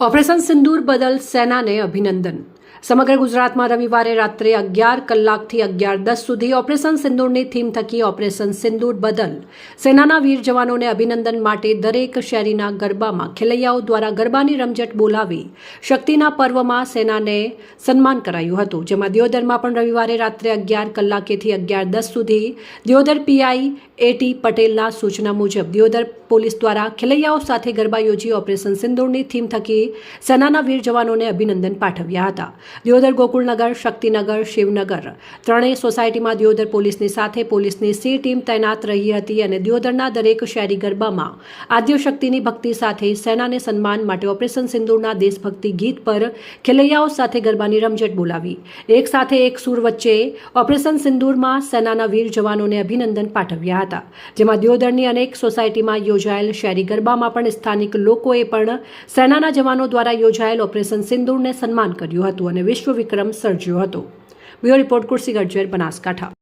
Operation Sindoor બદલ સેનાને અભિનંદન. સમગ્ર ગુજરાતમાં રવિવારે રાત્રે અગિયાર કલાકથી અગિયાર દસ સુધી ઓપરેશન સિંદૂરની થીમ થકી ઓપરેશન સિંદૂર બદલ સેનાના વીર જવાનોને અભિનંદન માટે દરેક શેરીના ગરબામાં ખેલૈયાઓ દ્વારા ગરબાની રમઝટ બોલાવી શક્તિના પર્વમાં સેનાને સન્માન કરાયું હતું. જેમાં દિયોદરમાં પણ રવિવારે રાત્રે અગિયાર કલાકેથી અગિયાર દસ સુધી દિયોદર પીઆઈ એટી પટેલના સૂચના મુજબ દિયોદર પોલીસ દ્વારા ખેલૈયાઓ સાથે ગરબા યોજી ઓપરેશન સિંદૂરની થીમ થકી સેનાના વીર જવાનોને અભિનંદન પાઠવ્યા હતા. દિયોદર ગોકુળનગર શક્તિનગર, શિવનગર. ત્રણેય સોસાયટીમાં દિયોદર પોલીસની સાથે પોલીસની સી ટીમ તૈનાત રહી હતી અને દિયોદરના દરેક શહેરી ગરબામાં આદ્યશક્તિની ભક્તિ સાથે સેનાને સન્માન માટે ઓપરેશન સિંદૂરના દેશભક્તિ ગીત પર ખેલૈયાઓ સાથે ગરબાની રમઝટ બોલાવી. એક સાથે એક સૂર વચ્ચે ઓપરેશન સિંદૂરમાં સેનાના વીર જવાનોને અભિનંદન પાઠવ્યા હતા. જેમાં દિયોદરની અનેક સોસાયટીમાં યોજાયેલ શહેરી ગરબામાં પણ સ્થાનિક લોકોએ પણ સેનાના જવાનો દ્વારા યોજાયેલ ઓપરેશન સિંદૂરને સન્માન કર્યું હતું અને વિશ્વ વિક્રમ સર્જ્યો હતો. બ્યુરો રિપોર્ટ કુર્સી ગરજેર બનાસકાંઠા.